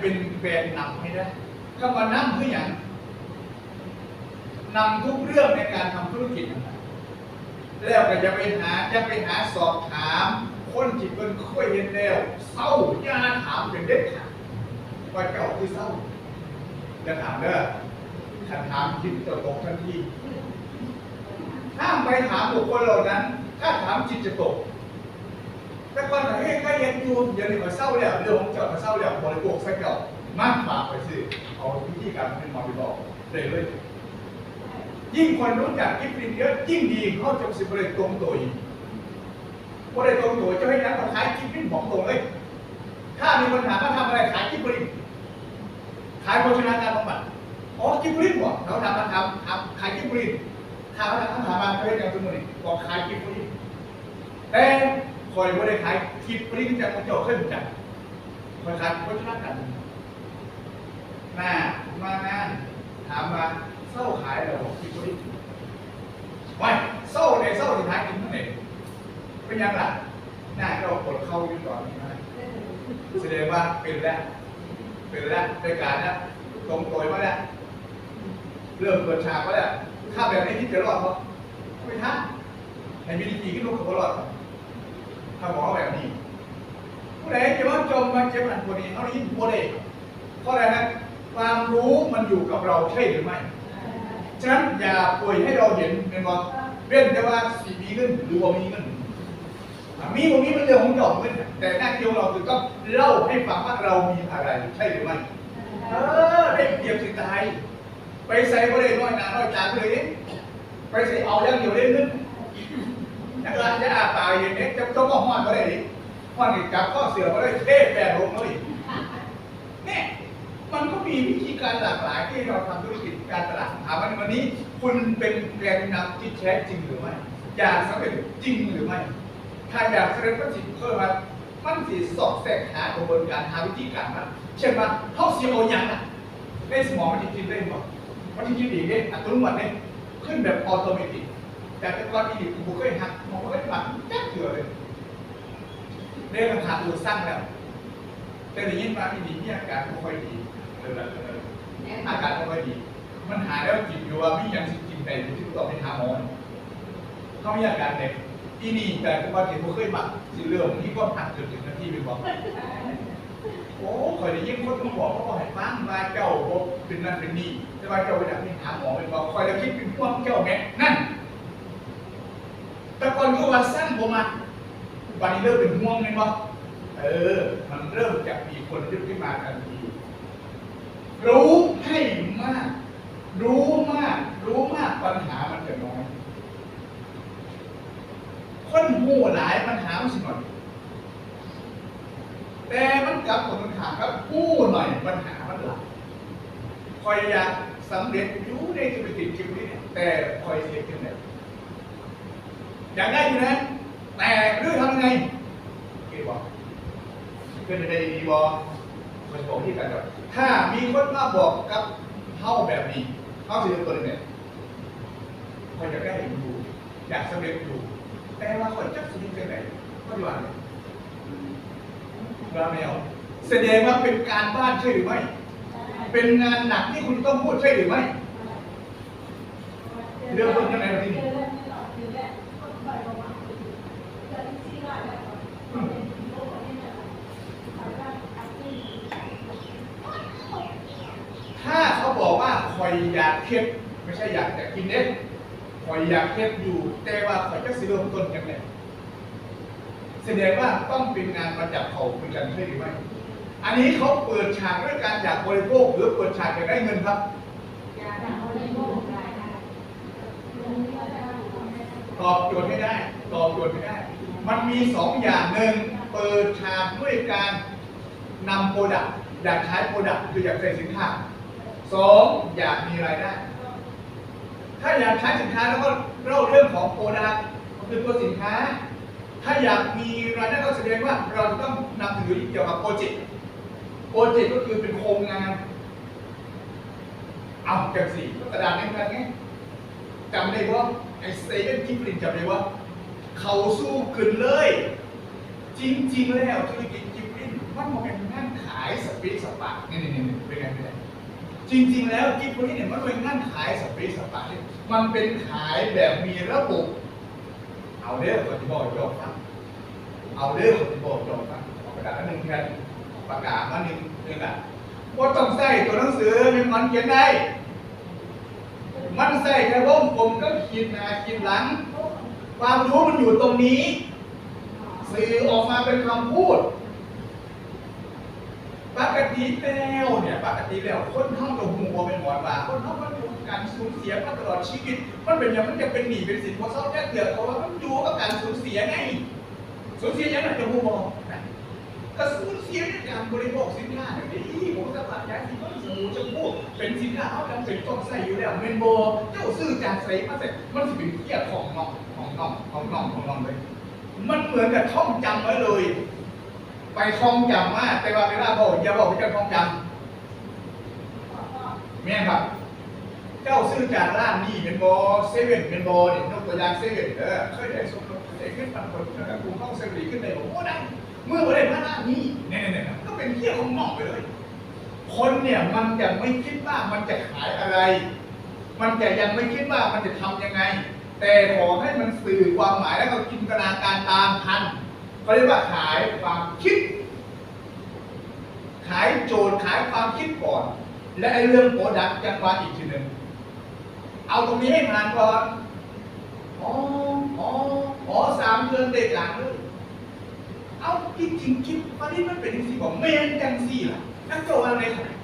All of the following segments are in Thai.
เป็นแบรนด์นำให้ได้คำว่านั่งคืออย่างนำทุกเรื่องในการทำธุรกิจนะครับแล้วก็จะไปหาจะไปหาสอบถาม คนที่เป็นค่อยเห็นแล้วเศร้าย่าถามเป็นเด็ดขาดว่าเจ้าคือเศร้าจะถามเด้อถ้าถามจิตจะตกทันทีห้ามไปถามบุคคลเหล่านั้น ถ้าถามจิตจะตก แต่ก่อนเฮ้ยใครเห็นอยู่เดี๋ยวนี้มาเศร้าแล้วเรื่องของเจ้ามาเศร้าแล้วบริโภคใส่เจ้ามากฝากไปสิเอาวิธีการเป็นมาไปบอกเลยเลยยิ่งคนรู้จักกิฟต์เยอะยิ่งดีเขาจะสิบริตรงตัวอีกบริตรงตัวจะให้นักขายกิฟต์บอกตรงเลยถ้ามีปัญหาก็ทำอะไรขายกิฟต์ขายโภชนาการบำบัดอ๋อกิฟต์บอกเขาทำมาทำทำขายกิฟต์ถามว่าทำถามมาเขาเรียกอย่างสมมติบอกขายกิฟต์แต่ คอยบริขายกิฟต์จะมาเจาะขึ้นจากคอยขายโภชนาการหน้ามางานถามมาเศร้าขายเราบอกกิฟต์ไม่เศร้าในเศร้าที่ท้ายกินเท่าไหร่เป็นยังล่ะหน้าเราปวดเข้าอยู่ก่อนนะแสดงว่าเป็นแล้วเป็นแล้วในการแล้วตรงตัวมาแล้วเริ่มเปิดฉากมาแล้วถ้าแบบนี้ที่จะรอดเพราะไม่ทันให้มีดีขึ้นลูกเขาก็รอด ถ้าหมอแบบนี้ ผู้ใดจะว่าจมมาเจ็บอันคนนี้เขาได้ยินโมเดลเพราะอะไรนะความรู้มันอยู่กับเราใช่หรือไม่ ฉะนั้นอย่าป่วยให้เราเห็นเป็นว่าเว้นแต่ว่าสีมีเงินหรือว่ามีเงินมีบ่มีเป็นเรื่องของดอกเงินแต่หน้าที่ของเราคือต้องเล่าให้ฟังว่าเรามีอะไรใช่หรือไม่ เออได้เปรียบสิตาย ไปใส่บ่ได้น้อยนาน้อยจานเลย ไปใส่เอาอย่างเดียวได้เงิน นักการจะอาปากอย่างนี้จะต้องก็ห้อนก็ได้ดิห้อนนี่จับข้อเสือมาได้เท่แปดลงเลยเนี่ยมันก็มีวิธีการหลากหลายที่เราทำธุรกิจการตลาดถามว่าวันนี้ คุณเป็นแกนนำที่แท้จริงหรือไม่อยากสำเร็จจริงหรือไม่ ถ้าอยากแสดงว่าจิตเพิ่มมามันสีสอบแสกหากระบวนการหาวิธีการมันเช่นว่าเขาเสียโอยังอะในสมองมันจะคิดได้หมดมันจะคิดอีกเนี่ยอัตโนมัติเนี่ยขึ้นแบบออโตเมติก แต่แต่ก่อนที่ผมเคยหักมองไม่หลังแจ๊กเถื่อเลยเรื่องขาดตัวสั้นแล้วแต่ในยินมาที่ดีมีอาการไม่ค่อยดีเลยละเลยอาการไม่ค่อยดี มันหายแล้วจิตอยู่ว่ามีอย่างสิจิตใจที่ต้องไปหาหมอเขามีอาการเด็กที่นี่แต่ปกติผมเคยมาสิเรื่องนี้ก็หักจุดถึงนาทีเป็นบอกโอ้คอยได้ยินคนมาบอกเขาบอกให้ฟังมาเจ้าบกเป็นนั่นเป็นนี่แต่ว่าเจ้าไปดักนี่ถามหมอเป็นบอกคอยจะคิดเป็นพวกเจ้าแม่นั่น แต่ก่อนก็ว่าสั้นผมมาวันนี้เริ่มเป็นห่วงเลยว่าเออ มันเริ่มจากมีคนยึดขึ้นมาทันทีรู้ให้มาก รู้มาก รู้มากปัญหามันจะน้อย คนหูหลายปัญหามันสิหน่อยแต่มันกลับกับปัญหาครับหูหน่อยปัญหามันหลายคอยอยากสำเร็จอยู่ในธุรกิจชีวิตเนี่ยแต่คอยเสียขึ้นเลย อยากได้อยู่นะ แต่เรื่องทำยังไงเกี่ยวบอกเป็นไปได้ดีบอมันบอกที่กันแบบถ้ามีคนมาบอกกับเท่าแบบนี้เท่าสิ่งตัวนี้เนี่ยคอยอยากได้อยู่อยากสำเร็จอยู่แต่ว่าคนจักสิเป็นไหนก็ดีว่าเนี่ยเราไม่เอาแสดงว่าเป็นการบ้านใช่หรือไม่ เป็นงานหนักที่คุณต้องพูดใช่หรือไม่ เรื่องต้นยังไงวันนี้ถ้าเขาบอกว่าค อยอยากเค็ดไม่ใช่อยากจะกินเน็ตคอยอยากเค็ดอยู่ แต่ว่าคอยจะสิเริ่มต้นยังไงแสดงว่าต้องเป็นงานมาจับเขาคุยกันใช่หรือไม่อันนี้เขาเปิดฉากด้วยการอยากบริโภคหรือเปิดฉากอยากได้เงินครับตอบโจทย์ไม่ได้ตอบโจทย์ไม่ได้ มันมีสองอย่างหนึ่งเปิดฉากด้วยการนำโปรดักต์อยากใช้โปรดักต์คืออยากใส่สินค้า สองอยากมีรายได้ ถ้าอยากใช้สินค้าแล้วก็เล่าเรื่องของโปรดักต์ก็คือตัวสินค้า ถ้าอยากมีรายได้ก็แสดงว่าเราจะต้องนำเสนอเกี่ยวกับโปรเจกต์ โปรเจกต์ก็คือเป็นโครงงาน เอาจากสี่กระดาษนี้กันไงจำได้ว่าไอ้เซเว่นกิฟลินจำได้ว่า เขาสู้ขึ้นเลย จริงๆแล้วธุรกิจกิฟลินมันมองเป็นงานขายสเปซสปะนี่นี่นี่เป็นไงเป็นไง จริงๆ แล้วกิฟต์พวกนี้เนี่ยมันเป็นงานขายสเปซสปาเนี่ยมันเป็นขายแบบมีระบบ เอาเด้อคนที่บอกยอมฟังเอาเด้อคนที่บอกยอมฟังเอากระดาษอันหนึ่งแผ่นปากกาศมาหนึ่งหนึ่งอะว่าต้องใส่ตัวหนังสือเป็นมันเขียนได้ มันใส่แค่วงกลมก็ขีดหน้าขีดหลัง ความรู้มันอยู่ตรงนี้ สื่อออกมาเป็นคำพูด ปกติแล้วเนี่ยปกติแล้วคนท่องกับหัวเป็นหมอนว่าคนท่องมันอยู่กับการสูญเสียมาตลอดชีวิต มันเป็นอย่างมันจะเป็นหนี้เป็นสินเพราะเศร้าแค่เดือดเพราะว่ามันอยู่กับการสูญเสียไงสูญเสียยังไงจะหัวบอกนะก็สูญเสียในการบริโภคสินค้าอย่างนี้ผมก็ตัดย้ายสินค้าสมูจะพูดเป็นสินค้าเขาจำเป็นต้องใส่อยู่แล้วเมนโบเจ้าซื้อจากใส่มาเสร็จมันจะเป็นเกียรของน้องของน้องของน้องของน้องเลย มันเหมือนกับท่องจำไว้เลย ไปท่องจำมากแต่ว่าเวลาบอกอย่าบอกว่าจะท่องจำแม่ครับ เจ้าซื้อจากร้านนี้เป็นบอเซเว่นเป็นบอเนี่ยยกตัวอย่างเซเว่นเออเคยได้สมรสได้ขึ้นปันผลนะครับกลุ่มห้องเซเว่นขึ้นได้บอกโอ้ได้เมื่อวันได้มาร้านนี้เนี่ยเนี่ยเนี่ยก็เป็นเที่ยวของหมอกไปเลย คนเนี่ยมันจะไม่คิดว่ามันจะขายอะไร มันจะยังไม่คิดว่ามันจะทำยังไง แต่ขอให้มันสื่อความหมายแล้วก็จินตนาการตามทัน เขาเรียกว่าขายความคิด ขายโจทย์ขายความคิดก่อน และไอ้เรื่องโปรดักต์ยังหว่าอีกทีหนึ่งเอาตรงนี้ให้ผ่านก่อนอ๋ออ๋ออ๋อสามเดือนเด็กหลังเลยเอาจริงจริงคิดว่านี่มันเป็นสิ่งของเมนจังสี่ล่ะนักโจทย์อะไรขนาด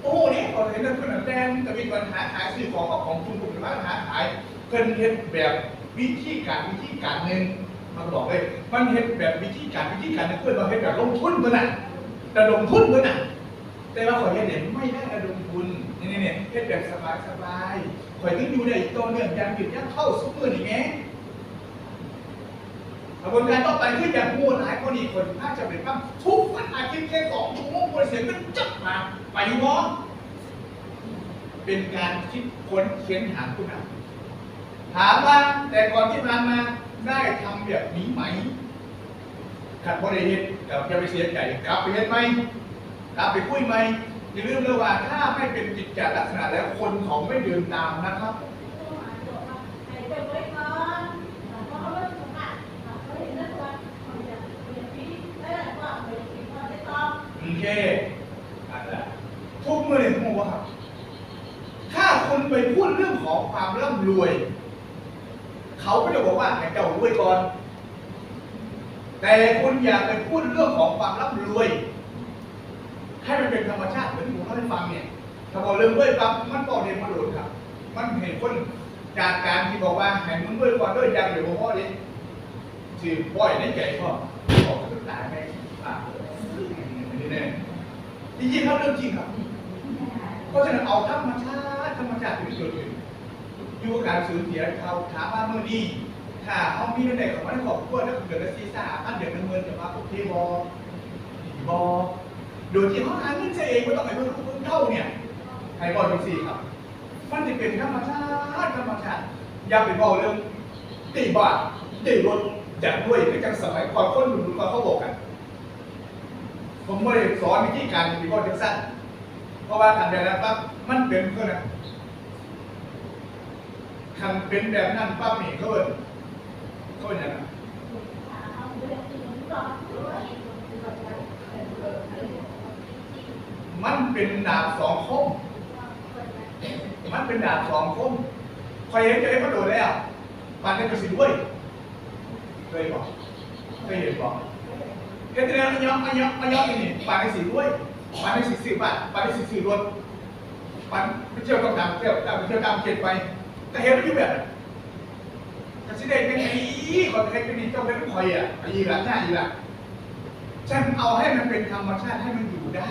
โอ้โหนี่พอเห็นแล้วเพื่อนแดงจะมีปัญหาขายซื้อของของคุณคุณร้านค้าขายเพิ่นเห็นแบบวิธีการวิธีการหนึ่ง มันบอกเลยมันเห็นแบบวิธีการวิธีการหนึงเพื่อนมาเห็นแบบลงทุนเพื่อนน่ะระดมทุนเพื่อนน่ะ แต่ว่าขอยเห็นเนี่ยไม่ได้ระดมทุนนี่นี่เนี่ยเห็นแบบสบายสบายขอยก็อยู่ในอีกตัวเนื่องยังหยุดยักเข้าซุปเปอร์นี่ไงกระบวนการต่อไปคืออย่างพูหลายคนอีกคนถ้าจะเป็นบ้างทุกวันอาทิตย์แค่สองชั่วโมงคนเสียงก็จับมาไปวอเป็นการคิดค้นเขียนหาคุณอะถามว่าแต่ก่อนที่ผ่านมา ได้ทำแบบนี้ไหมขัดบริเหตุกับจะไปเสียใจกลับไปเห็นไหมกลับไปคุยไหมอย่าลืมเลยว่าถ้าไม่เป็นกิจจลักษณะแล้วคนเขาไม่เดินตามนะครับโอเคอันละทุกเมื่อเนี่ยผมบอกว่าครับถ้าคุณไปพูดเรื่องของความร่ำรวย เขาก็จะบอกว่าให้เจ้ารวยก่อน แต่คุณอย่าไปพูดเรื่องของความร่ำรวย ให้มันเป็นธรรมชาติเหมือนที่ผมเล่าให้ฟังเนี่ยถ้าบอกเรื่องรวยปั๊บมันบอเรียนมาโดดครับ มันเห็นคนจากการที่บอกว่าให้มึงรวยก่อนด้วยย่างเดียวพ่อเนี่ยชื่อป้อยในใจพ่อบอกกับตาม่อ่านี่แน่จริงๆครับเรื่องจริงครับ เพราะฉะนั้นเอาธรรมชาติธรรมชาติเป็นส่วนหนึ่ง อยู่กับการสูญเสียเขาถามว่าเมื่อนี้ถ้าเขามีในของมันขอบครัวแล้วเกิดซีซ่าอันเดือดเงินจะมาโอเคบอบอโดยที่เขาหาเงินเสียเองไม่ต้องไปเพิ่มเท่าเนี่ยไอ้บอลเป็นสี่ครับ มันจะเป็นธรรมชาติธรรมชาติอย่าไปบอกเรื่องตีบาทตีรถจากด้วยก็จังสมัยก่อนคนหนุ่มๆเขาบอกกัน ผมไม่ได้สอนวิธีการที่ว่าจังสั้นเพราะว่าทำแบบนั้นปั๊บมันเป็นเพื่อนนะ คันเป็นแบบนั้นปั๊บนี่เขาเป็นเขาเป็นอย่างนั้นมันเป็นดาบสองคม มันเป็นดาบสองคมคอยเห็นจะได้มาโดนแล้วปันได้กระสิด้วยเคยบอกเคยเห็นบอกเห็นแต่แล้วมันย้อมมันย้อมมันย้อมนี่ปันได้สิด้วยปันได้สิสิบบาทปันได้สิสี่รถปันไปเที่ยวกับดำเที่ยวดำไปเที่ยวดำเก็บไป แต่เห็นมันอยู่แบบนั้นกระสิได้เป็นไอ้คนใครเป็นนี่เจ้าเป็นคอยอะไอ้ยีหลังหน้ายีหลังฉันเอาให้มันเป็นธรรมชาติให้มันอยู่ได้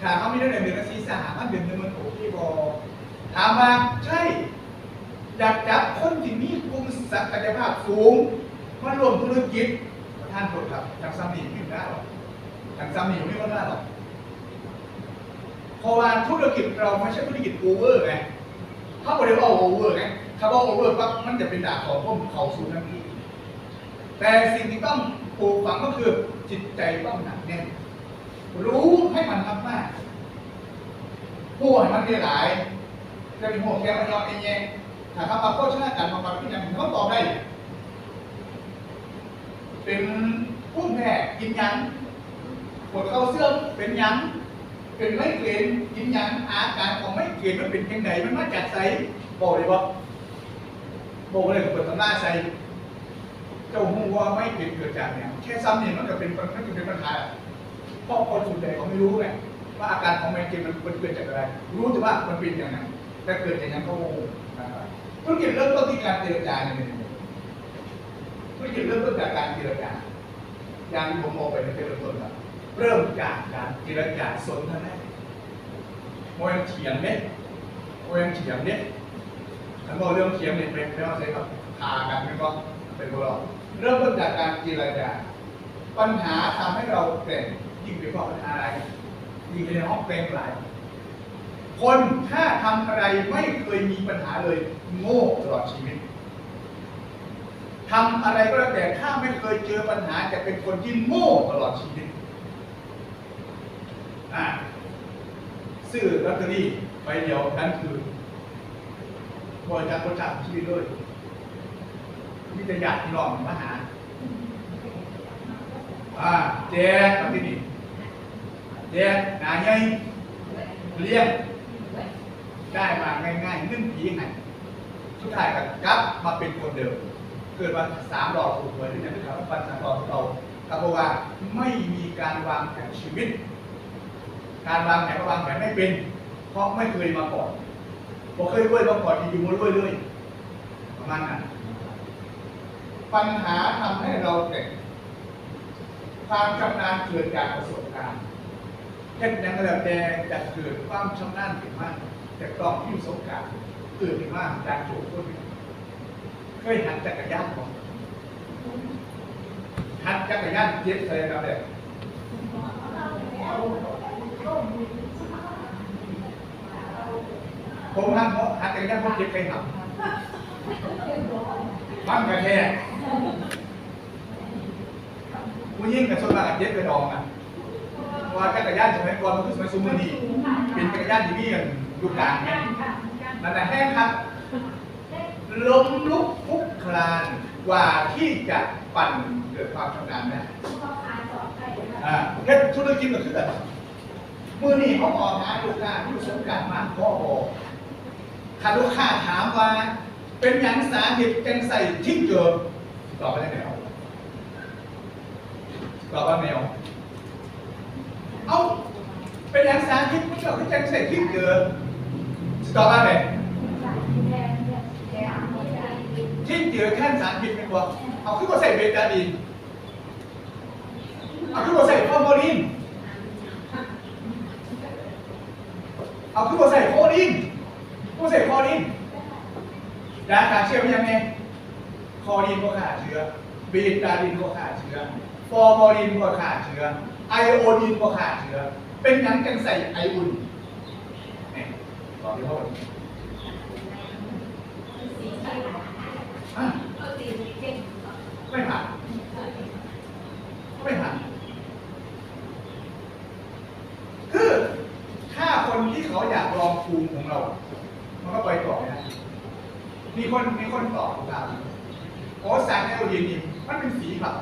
ถามเขาไม่ได้เดือนเดือนละสี่สามเดือนหนึงมันโอเคบอถามว่าใช่อยากจับคนที่มีภูมิศักยภาพสูงมารวมธุรกิจท่านโทษครับทางซัมนี่ไม่ได้หรอกทางซัมนี่ไม่ได้หรอกเพราะว่าธุรกิจเราไม่ใช่ธุรกิจโอเวอร์ไง ถ้าบริวาโอเวอร์ไงถ้าว่าโอเวอร์ปั๊บมันจะเป็นดาบของพวกเขาสูงทันทีแต่สิ่งที่ต้องปลูกฝังก็คือจิตใจต้องหนักแน่นรู้ให้มันมากมากพูดให้มันได้หลายจะมีหัวแค่มันยอมเองแยงถ้าคำว่าโฆษณาการบำบัดที่ยังเขาตอบได้ เป็นผู้แพ้กินยังปวดเข้าเสื่อมเป็นยัง เป็นไม่เกณฑ์กินยังอาการของไม่เกณฑ์มันเป็นยังไงมันมาจากไสบอกเลยว่าบอกเลยเปิดตำราใส่เจ้าหูว่าไม่เกณฑ์เกิดจากเนี่ยแค่ซ้ำเนี่ยมันก็เป็นมันก็เป็นปัญหาเพราะคนส่วนใหญ่เขาไม่รู้ไงว่าอาการของไมเกรนมันมันเกิดจากอะไร รู้แต่ว่ามันเป็นอย่างนั้นแต่เกิดจากนั้นเขาโง่ธุรกิจเริ่มต้นที่การเจรจาเนี่ยธุรกิจเริ่มต้นจากการเจรจาอย่างที่ผมบอกไปในเริ่มต้นครับ เริ่มจากการเจรจาสนทนาโมยเถียงเนี่ยโมยเถียงเนี่ยฉันบอกเรื่องเถียงเนี่ยเป็นไม่ว่าใช่ครับพากันไม่ก็เป็นพวกเราเริ่มต้นจากการเจรจาปัญหาทำให้เราเก่งยิ่งไปเพราะปัญหาอะไรยิ่งในห้องเก่งหลายคนถ้าทำอะไรไม่เคยมีปัญหาเลยโง่ตลอดชีวิตทำอะไรก็แล้วแต่ถ้าไม่เคยเจอปัญหาจะเป็นคนที่โง่ตลอดชีวิต่าซื้อลอตเตอรี่ใบเดียวนั่นคือบริจาคบริจาคชีวิตเลยมิตรญาติพี่น้องมาหา อ่าแจกมาที่นี่แจกหนาใหญ่เลี้ยงได้มาง่ายๆนึ่งผีให้สุดท้ายก็กลับมาเป็นคนเดิม เกิดวันสามดอกถูกหวยนี่นะครับวันสามดอกของเราก็เพราะว่าไม่มีการวางแผนชีวิต การวางแผนก็วางแผนไม่เป็น เพราะไม่เคยมาก่อนพอเคยรวยมาก่อนอยู่มารวยเลยประมาณนั้นปัญหาทำให้เราเก่งความชำนาญเกิดจากประสบการณ์เช่นยังแล้วแต่จะเกิดความชำนาญขึ้นมากแต่ต้องที่ประสบการณ์เกิดมากจากโจทย์คนเคยหัดจักรยานของหัดจักรยานเจ็บใส่กับเด็ก ผมหัดเพราะหัดจักรยานเพราะเจ็บไปหักบมันกระแทกผู้ยิ่งกับส่วนมากเจ็บไปดองอะเพราะว่าจักรยานสมัยก่อนมันคือสมัยซูเมอร์ดีเป็นจักรยานที่มีกันลูกกลางไงนั่นแหละแห้งครับล้มลุกคุกคลานกว่าที่จะปั่นเกิดความชำนาญได้อ่าแค่ธุรกิจก็คือแบบ มื่อนี่เขาออกหาลูกค้าที่ประสบการมากพอบอกถ้าลูกค้าถามว่า เป็นหยังสาเหตุจังใส่ทิ้งเกิดตอบไปได้แมวตอบว่าแมวเอ้าเป็นหยังสาเหตุมันก็คือจังใส่ทิ้งเกิดตอบว่าไงที่เจอแค่สารพิษไม่พอเอาขึ้นมาใส่เบตาดีนเอาขึ้นมาใส่ฟอร์มาลิน เอาขึ้นมาใส่โคลินขึ้นมาใส่คอลินยาฆ่าเชื้อเป็นยังไงคอลินก็ฆ่าเชื้อเบตาดีนก็ฆ่าเชื้อฟอร์มาลินก็ฆ่าเชื้อไอโอดีนก็ฆ่าเชื้อเป็นหยังจังใส่ไออุ่นเนี่ยบอกที่ว่าอะไม่ผ่านไม่ผ่าน คือถ้า คนที่เขาอยากลองภูมิของเรา มันก็ไปต่อไม่ได้มีคนมีคนตอบคำถามโอ้สารไอโอดีนีมันเป็นสีครับ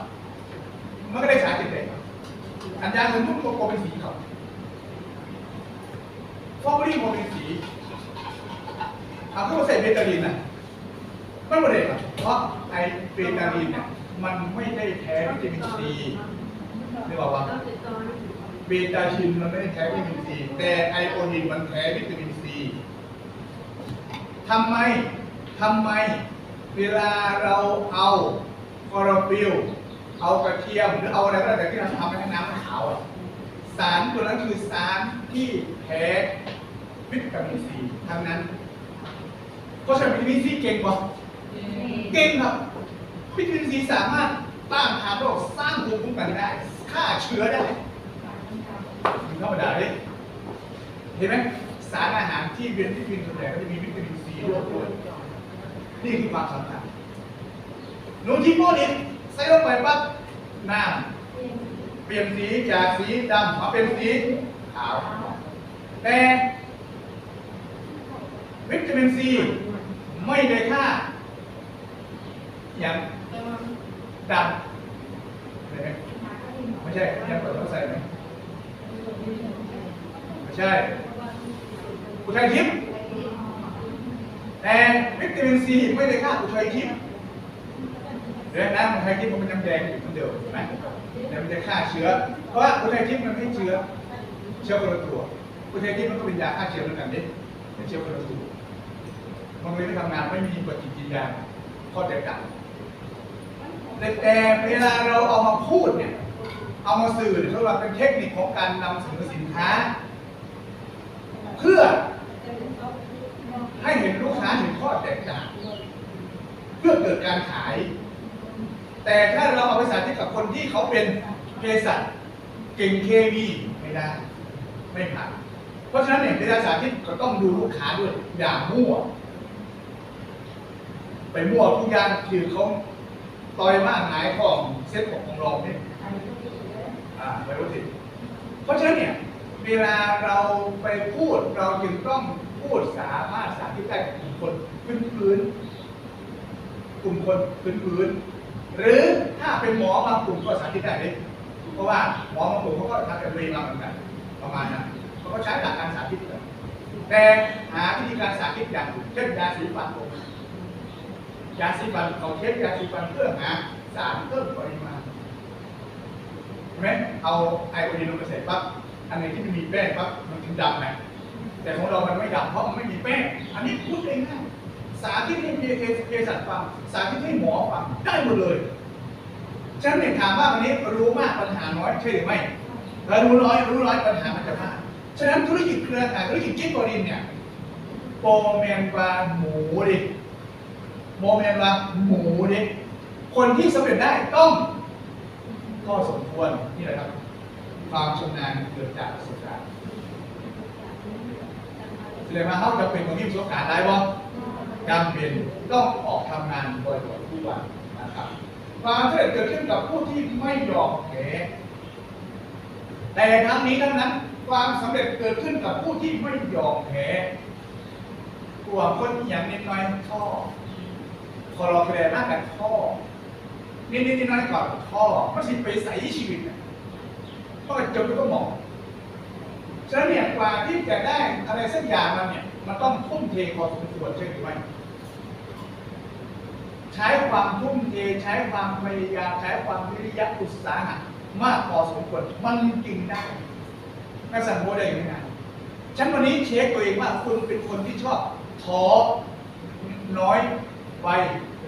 มันก็ได้สารเจ็ดเด็กอันยาสมมติตัวโกเป็นสีครับฟอร์มาลีนโกเป็นสีเอาเข้ามาใส่เบตาดีนน่ะมันไม่ได้ครับเพราะไอเบตาดีนเนี่ยมันไม่ได้แพ้วิตามินซีเรียกว่าว่า เบตาชินมันไม่ได้แพ้วิตามินซีแต่ไอโอดีนมันแพ้วิตามินซีทำไมทำไมเวลาเราเอาคอโรฟิลเอากระเทียมหรือเอาอะไรก็แล้วแต่ที่เราทำให้น้ำขาวสารตัวนั้นคือสารที่แพ้วิตามินซีทั้งนั้นเพราะฉะนั้นวิตามินซีเก่งกว่าเก่งครับวิตามินซีสามารถต้านทานโรคสร้างภูมิคุ้มกันได้ฆ่าเชื้อได้ มันธรรมดาเลยเห็นไหมสารอาหารที่เป็นวิตามินส่วนใหญ่ก็จะมีวิตามินซีร่วมด้วยนี่คือความสำคัญหนูที่โมดินใส่ลงไปปั๊บน้ำเปลี่ยนสีจากสีดำมาเป็นสีขาว แต่วิตามินซีไม่ได้ค่าอย่างดำไมไม่ใช่ยังเปิดต้องใส่ไหม ไม่ใช่อุทัยทิพย์แต่วิตามินซีไม่ได้ค่าอุทัยทิพย์เดี๋ยวนะอุทัยทิพย์มันเป็นน้ำแดงอยู่เหมือนเดิมเห็นไหมแต่มันจะฆ่าเชื้อ เพราะว่าอุทัยทิพย์มันไม่เชื้อ เชื้อคนละตัวอุทัยทิพย์มันก็เป็นยาฆ่าเชื้อเหมือนกันเด็เป็นเชื้อคนละตัวมันเลยไม่ทำงานไม่มีปฏิกิริยาข้อแตกต่างแต่เวลาเราเอามาพูดเนี่ย เอามาสื่อเขาเรียกว่าเป็นเทคนิคของการนำเสนอสินค้า เพื่อให้เห็นลูกค้าเห็นข้อแตกต่างเพื่อเกิดการขาย แต่ถ้าเราเอาไปสาธิตกับคนที่เขาเป็นเภสัชเก่งเคมีไม่ได้ไม่ผ่านเพราะฉะนั้นเนี่ยเวลาสาธิตก็ต้องดูลูกค้าด้วยอย่ามั่ว ไปมั่วทุกอย่างคือเขาต่อยมากหงายของเซ็ตของของเราเนี่ย ไปรู้สิเพราะฉะนั้นเนี่ยเวลาเราไปพูดเราจึงต้องพูดสามารถสาธิตได้กับกลุ่มคนพื้นพื้นๆกลุ่มคนพื้นพื้นๆหรือถ้าเป็นหมอบางกลุ่มก็สาธิตได้เลยเพราะว่าหมอบางกลุ่มเขาก็ทำแบบเรียนมาเหมือนกันประมาณนั้นเขาก็ใช้หลักการสาธิตกันแต่หาวิธีการสาธิตอย่างเช่นยาสีฟันผมยาสีฟันเขาเทสยาสีฟันเพื่อหาสารเพิ่มปริมาณ เห็นไหมเอาไอโอดีนลงไปใส่ปั๊บอันไหนที่มันมีแป้งปั๊บมันถึงดำไงแต่ของเรามันไม่ดำเพราะมันไม่มีแป้ง อันนี้พูดเองง่ายสาธิตให้เภสัชฟังสาธิตให้หมอฟังได้หมดเลยฉะนั้นเนี่ยถามว่าวันนี้รู้มากปัญหาน้อยใช่หรือไม่ถ้ารู้น้อยรู้น้อยปัญหามันจะมากฉะนั้นธุรกิจเครือข่ายธุรกิจจิ๊กโกลินเนี่ยโปรแมนบาหมูดิโมเมนต์ละหมูด็กคนที่สำเร็จได้ต้อง ก็สมควรนี่แหละครับ ความชำนาญเกิดจากประสบการณ์แสดงว่าเขาจะเป็นคนที่ประสบการณ์ได้ว่าจำเป็นต้องออกทำงานบ่อยๆทุกวันนะครับความสำเร็จเกิดขึ้นกับผู้ที่ไม่ยอมแพ้แต่ทั้งนี้ทั้งนั้น ความสำเร็จเกิดขึ้นกับผู้ที่ไม่ยอมแพ้กลัวคนอย่างนิดหน่อยชอบพอเราแสดงมากันท่อ นิดนิดน้อยก่อนท่อมันสิไปใส่ชีวิตนะท่อจนก็ต้องมองฉะนั้นเนี่ยกว่าที่จะได้อะไรสักอย่างมันเนี่ยมันต้องทุ่มเทพอสมควรใช่หรือไม่ใช้ความทุ่มเทใช้ความพยายามใช้ความวิริยะอุตสาหะมากพอสมควรมันจึงได้นักสั่งโบได้ยังไงฉันวันนี้เช็คตัวเองว่าคุณเป็นคนที่ชอบท้อน้อยไว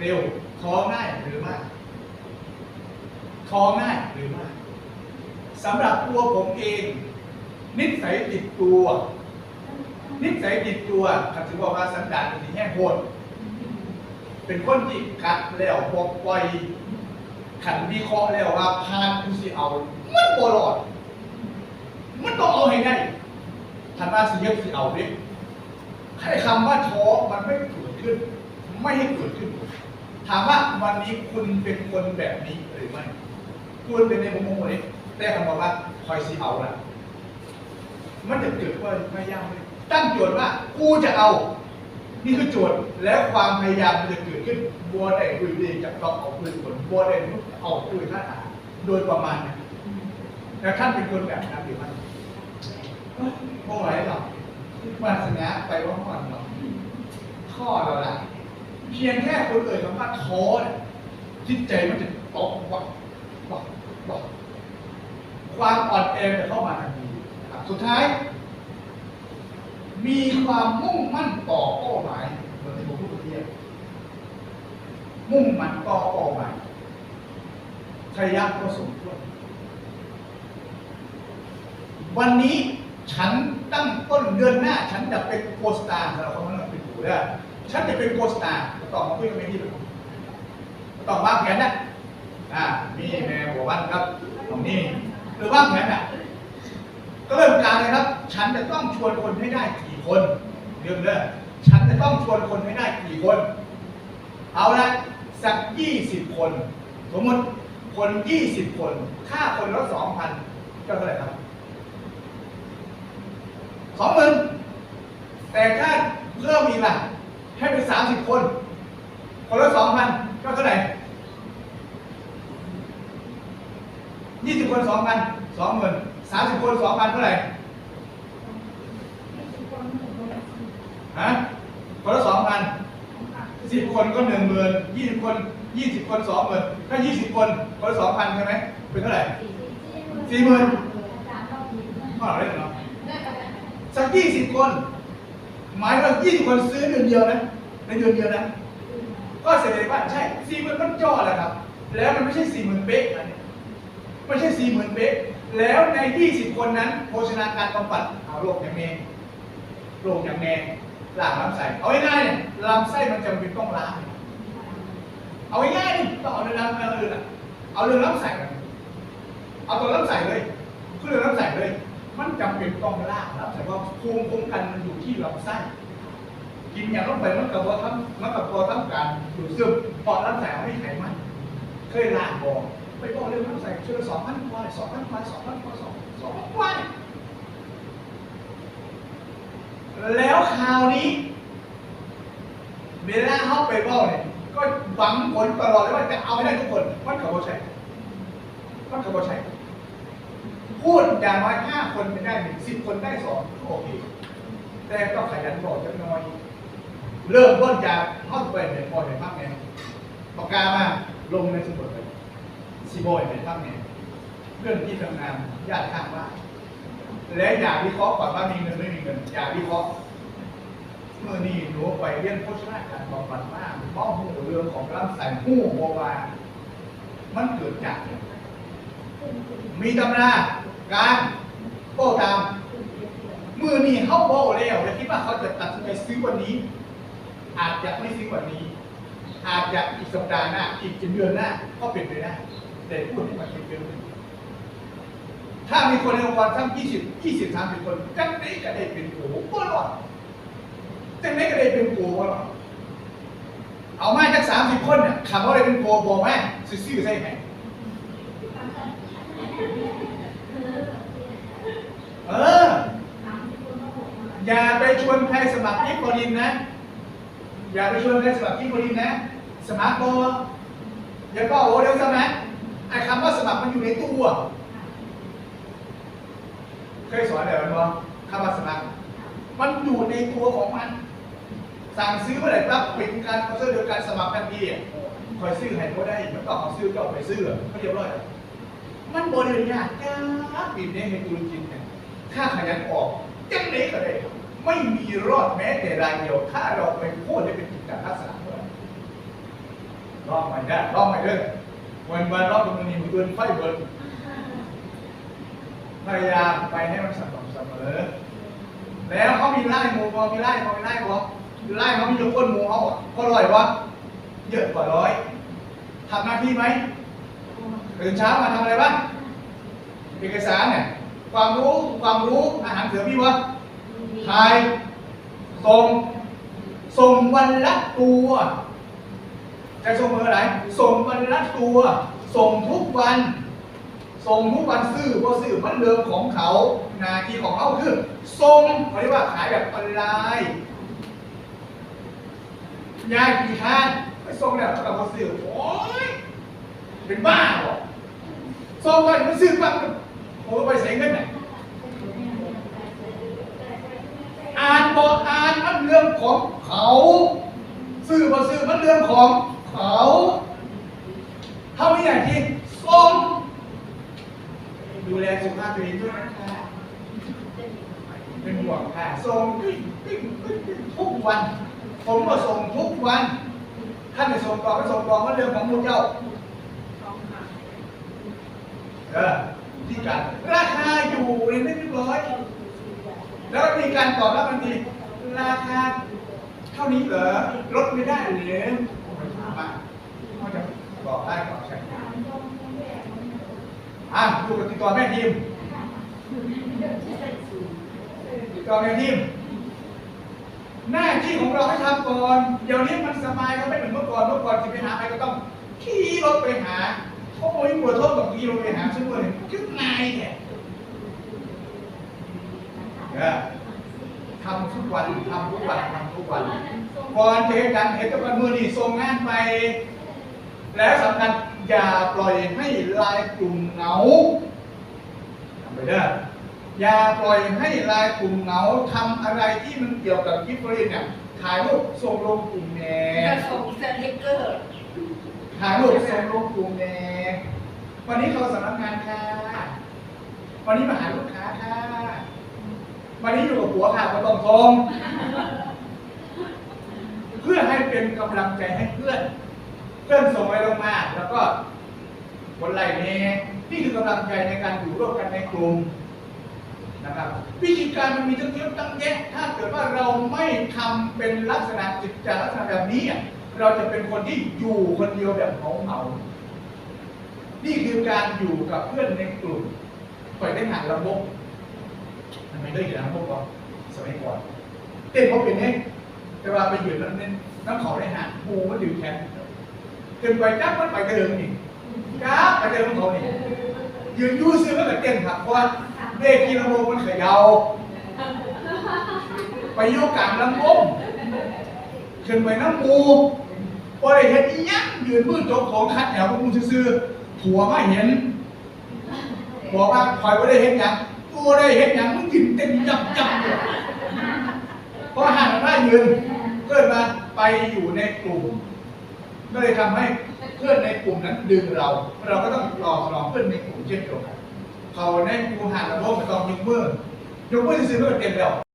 เร็วท้อง่ายหรือไม่ ท้อง่ายหรือไม่สำหรับตัวผมเอง นิสัยติดตัว นิสัยติดตัวคันถือว่าสันดานเป็นที่แห้งโหดเป็นคนที่ขัดแล้วบอกปล่อยขันวิเคราะห์แล้วว่าพานกูสิเอา มันบ่รอด มันต้องเอาให้ได้ทันว่าสิเยบสิเอาเด็กให้คำว่าท้อมันไม่เกิดขึ้น ไม่ให้เกิดขึ้น ถามว่าวันนี้คุณเป็นคนแบบนี้หรือไม่ คุณเป็นในมุมมองนี้แต่คำบอกว่าคอยซีเอาละมันจะเกิดว่าไม่ยากเลยตั้งโจทย์ว่ากูจะเอา นี่คือโจทย์แล้วความพยายามมันจะเกิดขึ้นบัวได้คุยดีจากตองเอาคุยผลบัวได้เอาคุยท่าทางโดยประมาณนะแล้วท่านเป็นคนแบบนั้นหรือไม่โอ้ยหรอกมาสนะไปว่าห่อนหรอข้อเราละเพียงแค่คนเอ่ยคำว่าท้อจิตใจมันจะตกวัก วักความอ่อนแอจะเข้ามาทันทีนะครับสุดท้าย มีความมุ่งมั่นต่อเป้าหมายเหมือนที่ผมพูดเมื่อกี้มุ่งมั่นต่อเป้าหมายพยายามก็สมควรวันนี้ฉันตั้งต้นเดือนหน้า ฉันจะเป็นโคสตาร์สำหรับคนนั้นเป็นผู้ได้ฉันจะเป็นโคสตาร์ต่อมาคุยกันไม่ที่เป็นต่อวางแผนนะ อ่ามีแม่หัววันครับตรงนี้หรือว่างแผนอะก็เริ่มการเลยครับ ฉันจะต้องชวนคนให้ได้กี่คนเรื่องเด้อฉันจะต้องชวนคนให้ได้กี่คน เอาละสักยี่สิบคน สมมติคนยี่สิบคน ค่าคนละสองพันก็เท่าไหร่ครับสองหมื่นแต่ถ้าเพิ่มอีกล่ะให้เป็นสามสิบคน คนละสองพันก็เท่าไหร่ยี่สิบ คนสองพันสองหมื่นสามสิบคนสองพันเท่าไหร่ฮะคนละสองพันสิบคนก็หนึ่งหมื่นยี่สิบคนยี่สิบคนสองหมื่นถ้ายี่สิบคนคนละสองพันใช่ไหมเป็นเท่าไหร่สี่หมื่นเท่าไหร่เนาะสักยี่สิบคน หมายว่ายี่สิบคนซื้อเดือนเดียวนะในเดือนเดียวนะก็แสดงว่าใช่สี่หมื่นมันจ่อแหละครับ แล้วมันไม่ใช่สี่หมื่นเป๊กนะ ไม่ใช่สี่หมื่นเป๊กแล้วในยี่สิบคนนั้นโภชนาการบำบัดเอาโรคอย่างแมงโรคอย่างแมงล้างลำไส้เอาง่ายๆเนี่ยลำไส้มันจำเป็นต้องล้างเอาง่ายๆนี่ต้องเอาเรื่องลำเอาเรื่องอะเอาเรื่องลำไส้เอาตัวลำไส้เลยคือเรื่องลำไส้เลย มันจำเป็นต้องล้างลำไส้เพราะภูมิคุ้มกันมันอยู่ที่ลำไส้กินอย่างลงไปมันกับว่าทำมันกับตัวทำการดูดซึมเพราะลำไส้ไม่ไขมันเคยล้างบอก ไปบอกเรื่องลำไส้ช่วยสองพันกว่าสองพันกว่าสองพันกว่าสองสองพันกว่าแล้วคราวนี้เวลาเขาไปบอกเนี่ยก็หวังผลตลอดเลยว่าจะเอาให้ได้ทุกคนมันกับโบใช่มันกับโบใช่พูดอย่างน้อยห้าคนไม่ได้หนึ่งสิบคนได้สองก็โอเคแต่ต้องขยันบอกจักหน้อย เริ่มต้นจากห้องไปในพอในภาคไงปากกามาลงในสมุดไป ซีโบยในภาคไงเรื่องที่ทำงานญาติข้างบ้านและอย่าวิเคราะห์ก่อนว่ามีเงินไม่มีเงินอย่าวิเคราะห์เมื่อนี่หนูไปเรียนโภชนาการบำบัดมากมองหูเรื่องของร่างใส่หูโมวามันเกิดจากมีตำราการโต้ตามมือนี่เขาโบแล้วและคิดว่าเขาจะตัดสินใจซื้อวันนี้ อาจจะไม่ซื้อวันนี้ อาจจะอีกสัปดาห์หน้าอีกเดือนหน้าก็เป็นไปได้ แต่พูดให้มันเป็นเรื่องหนึ่งถ้ามีคนในองค์กรทั้ง20 20 30คนจังนี้ก็ได้เป็นโอ้โหก็รอดจังนี้ก็ได้เป็นโกก็รอดเอามาจาก30คนเนี่ยคำว่าอะไรเป็นโกบอกแม่ซื่อๆใช่ไหมเออ อย่าไปชวนใครสมัครที่โคลินนะ อย่าไปชวนใครสมัครที่โคลินนะ สมัครบออย่าก็โอ้เดี๋ยวสมัคร ไอ้คำว่าสมัครมันอยู่ในตัวเคยสอนเดี๋ยวมันบอคำว่าสมัคร มันอยู่ในตัวของมัน สั่งซื้อเมื่อไหร่ปั๊บเป็นการเอาเสื้อเดียวกันสมัครทันทีอะคอยซื้อให้ก็ได้มันต้องเอาซื้อก็เอาไปซื้อเขาเรียบร้อยมันบริยากจ้าปิดนี่ให้ตุรกินเนี่ยถ้าขยันออกจังไหนก็ได้ไม่มีรอดแม้แต่รายเดียวถ้าเราไปพูดให้เป็นกิจการลักษณะเมื่อไหร่รอบใหม่ได้รอบใหม่เลย วันวันรอบตรงนี้มันเกินไฟเบิร์นพยายามไปให้มันสม่ำเสมอ แล้วเขามีไล่หมูบอมีไล่บอมีไล่บอไล่เขามียกก้นหมูเขาอะก็ร้อยวะเยอะกว่าร้อยทำหน้าที่ไหมตื่นเช้ามาทำอะไรบ้างเอกสารเนี่ยความรู้ความรู้อาหารเสริมพี่วะถ่ายส่งส่งวันละตัว ใช้ส่งมืออะไรส่งวันละตัว ส่งทุกวัน ส่งทุกวันซื้อเพราะซื้อมันเรื่องของเขานาทีของเขาคือส่งเขาเรียกว่าขายแบบออนไลน์ยายกี่ท่านไปส่งแล้วเขาซื้อโอ้ยเป็นบ้าหรอส่งไปมันซื้อปั๊บโอ้ไปเสียเงินไหนอ่านบอกอ่านมันเรื่องของเขา ซื้อมาซื้อมันเรื่องของ เขาถ้าไม่อยากกินส่งดูแลสุขภาพตัวเองด้วยนะคะเป็นห่วงค่ะส่งกึ้งกึ้งกึ้งกึ้งทุกวัน ผมก็ส่งทุกวันท่านจะส่งกล่องไม่ส่งกล่องก็เรื่องของมูเจ้าเออที่การราคาอยู่ในเรียบร้อย แล้วมีการตอบรับทันทีราคาเท่านี้เหรอลดไม่ได้หรือผมถามว่าเขา จะบอได้บอกใช่อะดูกับติดต่อแม่ทีมติดต่อแม่ทีม หน้าที่ของเราให้ทำก่อน เดี๋ยวนี้มันสบายก็ไม่เหมือนเมื่อก่อน เมื่อก่อนจะไปหาใครก็ต้องขี่รถไปหาเขาบอกให้ปวดท้องกับกิโลไปหาซื้อเลยก็ง่ายแค่เออทำทุกวันทำทุกวันทำทุกวัน ก่อนจะเห็นกันเห็นกับมือนี่ส่งงานไป และสำคัญอย่าปล่อยให้ลายกลุ่มเหงาทำไปเด้ออย่าปล่อยให้ลายกลุ่มเหงาทำอะไรที่มันเกี่ยวกับกิฟต์ฟรีเนี่ยถ่ายรูปส่งลงกลุ่มแหน่จะส่งสติ๊กเกอร์ถ่ายรูปส่งลงกลุ่มแหน่วันนี้เขาสำนักงานค่ะ วันนี้มาหาลูกค้าค่ะ วันนี้อยู่กับผัวค่ะก็ต้องทรงเพื่อให้เป็นกำลังใจให้เพื่อน เพื่อนส่งไรลงมาแล้วก็คนไหล่เนี้นี่คือกำลังใจในการอยู่ร่วมกันในกลุ่มนะครับวิธีการมันมีตั้งเยอะตั้งแยะถ้าเกิดว่าเราไม่ทำเป็นลักษณะจิตใจลักษณะแบบนี้อะเราจะเป็นคนที่อยู่คนเดียวแบบเหงาเหงานี่คือการอยู่กับเพื่อนในกลุ่มปล่อยได้หางระบบทำไมได้อยู่างระบบก่อนสมัยก่อนเต้นเขาเป็นไงแต่ว่าไปอยู่นั่นเน้นน้ำเขาได้หางหูมันดื่มแขน เกินไปจับมันไปกระเดิมนี่จับไปกระเดิมเขานี่ยืนยูซื้อมันก็เต้นครับเพราะว่าเด็กกีฬาโมมันเขย่าไปโยกกลางลำวงขึ้นไปน้ำมูพอได้เห็นอีหยังยืนมือจกของคัดแถวพวกมึงซื้อๆผัวมาเห็นบอกว่าคอยไม่ได้เห็นหยังกูได้เห็นหยังมึงกินเต็มยับยับเลยเพราะห่างกันได้ยืนเกิดมาไปอยู่ในกลุ่ม ก็เลยทำให้เพื่อนในกลุ่มนั้นดึงเรา เราก็ต้องรอรอเพื่อนในกลุ่มเช่นเดียวกันเขาในกลุ่มห่างกันพวกมันต้องยกมือยกมือซื้อเพื่อเต็มแล้ว